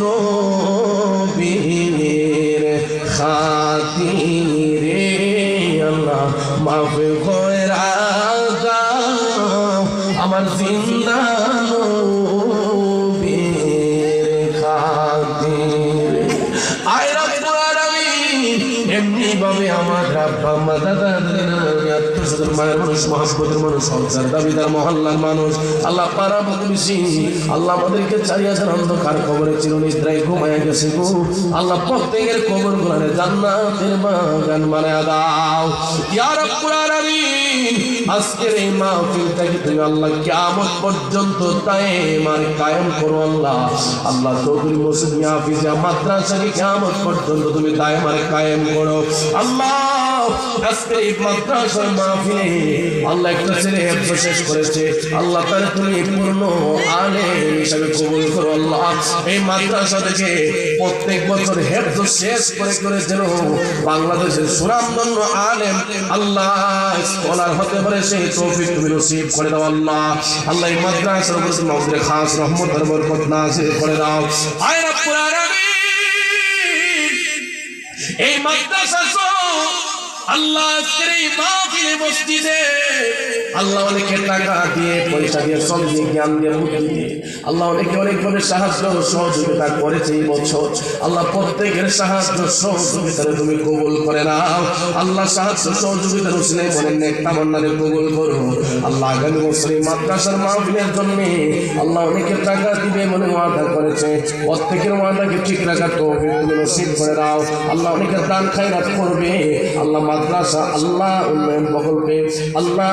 নবীর খাতিরে আল্লাহ মাফ এমনি আমার মানুষ আল্লাহ আল্লাহ আমাদেরকে চিরনিদ্রায় গেছে গো। আল্লাহ প্রত্যেকের কবর গুলারে জান্নাতের বাগান মানে আজকের এই মাহফিলটাকে তুমি আল্লাহ কেমন পর্যন্ত দায়েমার কায়েম করো আল্লাহ। আল্লাহ চৌধুরী মসজিদ মাহফিজা মাদ্রাসাকে কেমন পর্যন্ত তুমি দায়েমার কায়েম করো। আল্লাহ! আল্লাহ শেষ করেছে। আল্লাহ তুমি পূর্ণ হিসাবে আল্লাহ। এই প্রত্যেক বছর শেষ করে বাংলাদেশের আলেম আল্লাহ আল্লাহ। আল্লাহ এই মাদ্রাসার উপর রহমত এই মাদ্রাসা আল্লাহ আজকের এই মাহফিলে মসজিদে আল্লাহ অনেকে টাকা দিয়ে, পয়সা দিয়ে সব দিয়ে, জ্ঞান দিয়ে, বুদ্ধি দিয়ে আল্লাহ অনেকে অনেকভাবে সাহায্য সহযোগিতা করেছে এই বছর। আল্লাহ প্রত্যেকের সাহায্য সহযোগিতা তুমি কবুল করে নাও। আল্লাহ সাহায্য সহযোগিতা রসিনে বলেন, নেক তামান্নারে কবুল করো। আল্লাহ আগামী বছর এই মাদ্রাসার মাহফিলের জন্য আল্লাহ অনেকে টাকা দিবে বলে ওয়াদা করেছে। প্রত্যেকের ওয়াদাকে ঠিক রাখার তো তুমি করে দাও আল্লাহ অনেকে দান খাইরাত করবে। আল্লাহ মাদ্রাসা, আল্লাহ উন্নয়ন প্রকল্পে, আল্লাহ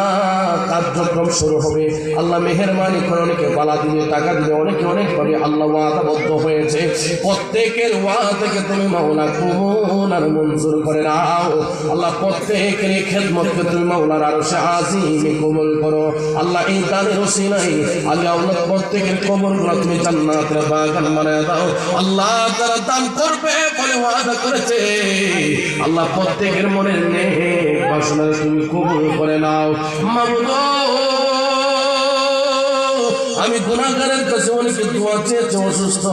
কার্যক্রম শুরু হবে। আল্লাহ মেহরবানি করে অনেকে বালা দিবে, টাকা দিবে, অনেকে অনেক পাবে আল্লাহ ওয়াদাবদ্ধ হয়েছে। প্রত্যেকের ওয়াদাকে তুমি মাওলা কবুল আর মঞ্জুর করে নাও। আল্লাহ প্রত্যেকের খেদমতকে তুমি মাওলার আরও সে আজিমে কবুল করো। আল্লাহ এই দানের ওসিলাই আল্লাহ আল্লাহ প্রত্যেকের কবরগুলো তুমি জান্নাতের বাগান বানায় দাও। আল্লাহ তারা দান করবে, বলে ওয়াদা করেছে, আল্লাহ প্রত্যেকের মনের বাসনা তুমি কবুল করে নাও। মামুদো আমি গুণাগারের কাছে অনেকে দোয়া চেয়েছে অসুস্থ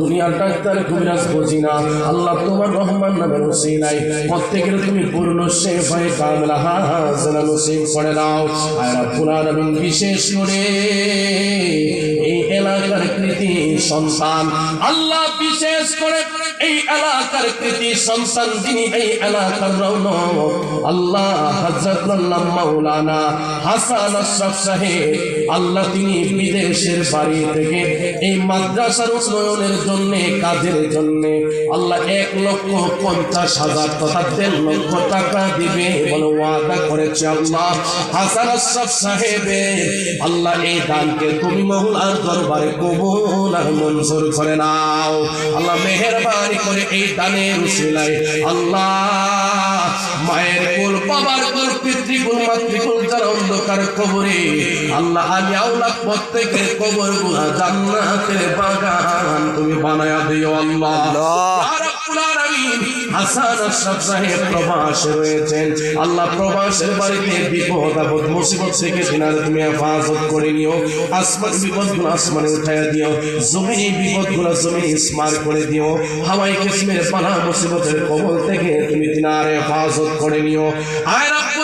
দুনিয়ার ডাক্তার কবিরাজ বুঝি না। আল্লাহ তোমার রহমান নামের ওসি নাই। প্রত্যেকের তুমি পূর্ণ শেফ হয়ে কামলা হাসনা নসিব করে দাও আর পুরান আমি বিশেষ করে এই এলাকার কৃতি সন্তান। আল্লাহ বিশেষ করে এই এলাকার কৃতি সন্তান যিনি এই এলাকার রৌনক আল্লাহ হজরত মাওলানা হাসান আশরাফ সাহেব, আল্লাহ তিনি বিদেশের বাড়ি থেকে এই মাদ্রাসার উন্নয়নের জন্য, কাজের জন্য আল্লাহ এক লক্ষ পঞ্চাশ হাজার তথা দেড় লক্ষ টাকা দিবে বলে ওয়াদা করেছে আল্লাহ। হাসান আশরাফ সাহেবের আল্লাহ এই দানকে তুমি মহুলার দরবারে কবুল আর মঞ্জুর করে নাও। আল্লাহ মেহেরবানি করে এই দানের উসিলায় আল্লাহ মায়ের কোল, বাবার কোল, পিতৃকুল, মাতৃকুল যারা অন্ধকার কবরে আল্লাহ আমি আল্লাহ প্রত্যেকের কবরগুলা জান্নাতের বাগান তুমি বানায়া দিও আল্লাহ। হাসান আশরাফ সাহেব প্রবাসে রয়েছেন। আল্লাহ প্রবাসের বাড়িতে বিপদ আপদ মুসিবত থেকে দিনার তুমি হেফাজত করে নিও। আসমান বিপদ আসমানে উঠাইয়া দিও। জমিনে বিপদ জমিনে স্মার করে দিও। হাওয়াই কিসমের পালা মুসিবতের কবল থেকে তুমি দিনার হেফাজত করে নিও। আয় রাব্বুল আলামিন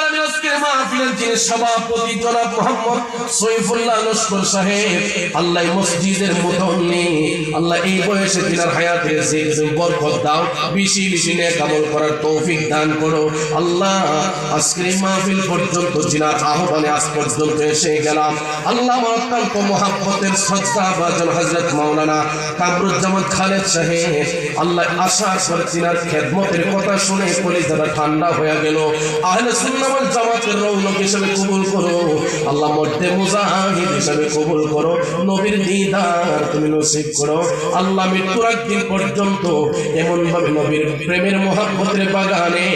আহ্বানে আজ পর্যন্ত এসে গেলাম। আল্লাহ অত্যন্ত হজরত খালেদ সাহেব। আল্লাহ আশা খেদমতের কথা শুনে কলিজাটা ঠান্ডা হয়ে গেল। আহলে সুন্নাহ জামাত জামাতের রৌনক হিসেবে কবুল করো। আল্লাহ মধ্যে মুজাহিদ হিসেবে কবুল করো। নবীর দিদার তুমি নসিব করো। আল্লাহ মৃত্যুর একদিন পর্যন্ত এমন ভাবে নবীর প্রেমের মহাব্বতের বাগানে